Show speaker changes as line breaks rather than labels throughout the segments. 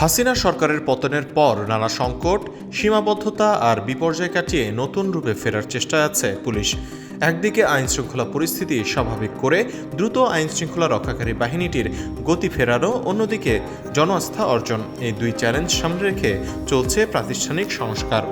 হাসিনা সরকারের পতনের পর নানা সংকট, সীমাবদ্ধতা আর বিপর্যয় কাটিয়ে নতুন রূপে ফেরার চেষ্টা আছে পুলিশ। একদিকে আইন শৃঙ্খলা পরিস্থিতি স্বাভাবিক করে দ্রুত আইন শৃঙ্খলা রক্ষাকারী বাহিনীটির গতি ফেরারও অন্যদিকে জনআস্থা অর্জন, এই দুই চ্যালেঞ্জ সামনে রেখে চলছে প্রাতিষ্ঠানিক সংস্কার।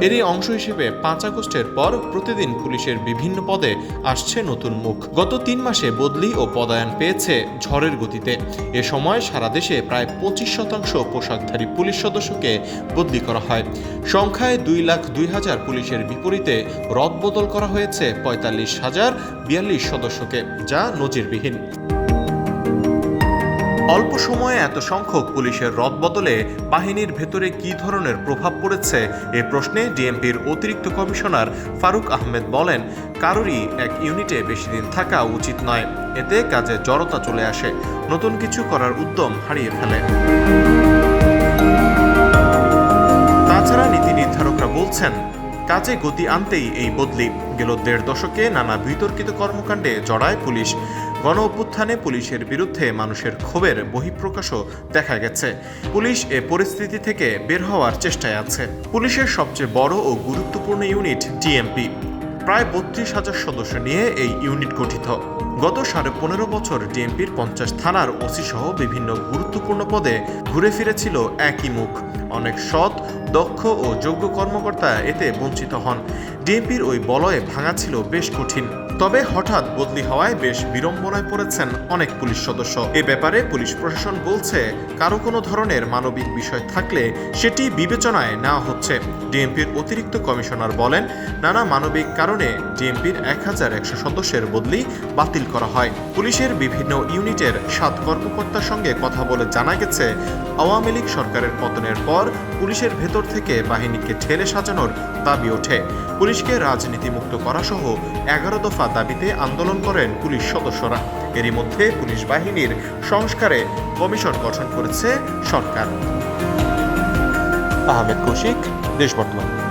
এরই অংশ হিসেবে পাঁচ আগস্টের পর প্রতিদিন পুলিশের বিভিন্ন পদে আসছে নতুন মুখ। গত তিন মাসে বদলি ও পদায়ন পেয়েছে ঝড়ের গতিতে। এ সময় সারা দেশে প্রায় পঁচিশ শতাংশ পোশাকধারী পুলিশ সদস্যকে বদলি করা হয়। সংখ্যায় দুই লাখ দুই হাজার পুলিশের বিপরীতে রদ রদবদল করা হয়েছে পঁয়তাল্লিশ হাজার বিয়াল্লিশ সদস্যকে, যা নজিরবিহীন। অল্প সময়ে এত সংখ্যক পুলিশের রদবদলে বাহিনীর ভেতরে কী ধরনের প্রভাব পড়েছে এ প্রশ্নে ডিএমপির অতিরিক্ত কমিশনার ফারুক আহমেদ বলেন, কারোরই এক ইউনিটে বেশি দিন থাকা উচিত নয়। এতে কাজে জড়তা চলে আসে। নতুন কিছু করার উদ্যম হারিয়ে ফেলে। তাছাড়া নীতি নির্ধারকরা বলছেন, কাজে গতি আনতেই এই বদলি। গেল দেড় দশকে নানা বিতর্কিত কর্মকাণ্ডে জড়ায় পুলিশ। গণ অভ্যুত্থানে পুলিশের বিরুদ্ধে মানুষের ক্ষোভের বহিঃপ্রকাশও দেখা গেছে। পুলিশ এ পরিস্থিতি থেকে বের হওয়ার চেষ্টায় আছে। পুলিশের সবচেয়ে বড় ও গুরুত্বপূর্ণ ইউনিট ডিএমপি। প্রায় বত্রিশ হাজার সদস্য নিয়ে এই ইউনিট গঠিত। গত সাড়ে পনেরো বছর ডিএমপির পঞ্চাশ থানার ওসি সহ বিভিন্ন গুরুত্বপূর্ণ পদে ঘুরে ফিরেছিল একই মুখ। অনেক সৎ দক্ষ ও যোগ্য কর্মকর্তা এতে বঞ্চিত হন। ডিএমপির ওই বলয়ে ভাঙা ছিল বেশ কঠিন। তবে হঠাৎ বদলি হওয়ায় বেশ বিড়ম্বনায় পড়েছেন অনেক পুলিশ সদস্য। এ ব্যাপারে পুলিশ প্রশাসন বলছে, কারও কোনো ধরনের মানবিক বিষয় থাকলে সেটি বিবেচনায় নেওয়া হচ্ছে। ডিএমপির অতিরিক্ত কমিশনার বলেন, নানা মানবিক কারণে ডিএমপির এক হাজার একশো সদস্যের বদলি বাতিল করা হয়। পুলিশের বিভিন্ন ইউনিটের সাত কর্মকর্তার সঙ্গে কথা বলে জানা গেছে, আওয়ামী লীগ সরকারের পতনের পর পুলিশের ভেতর থেকে বাহিনীকে ঠেলে সাজানোর দাবি ওঠে। পুলিশকে রাজনীতিমুক্ত করা সহ এগারো দফা দাবিতে আন্দোলন করেন পুলিশ সদস্যরা। এরই মধ্যে পুলিশ বাহিনীর সংস্কারে কমিশন গঠন করেছে সরকার। আহমেদ কৌশিক দেশ বর্তমান।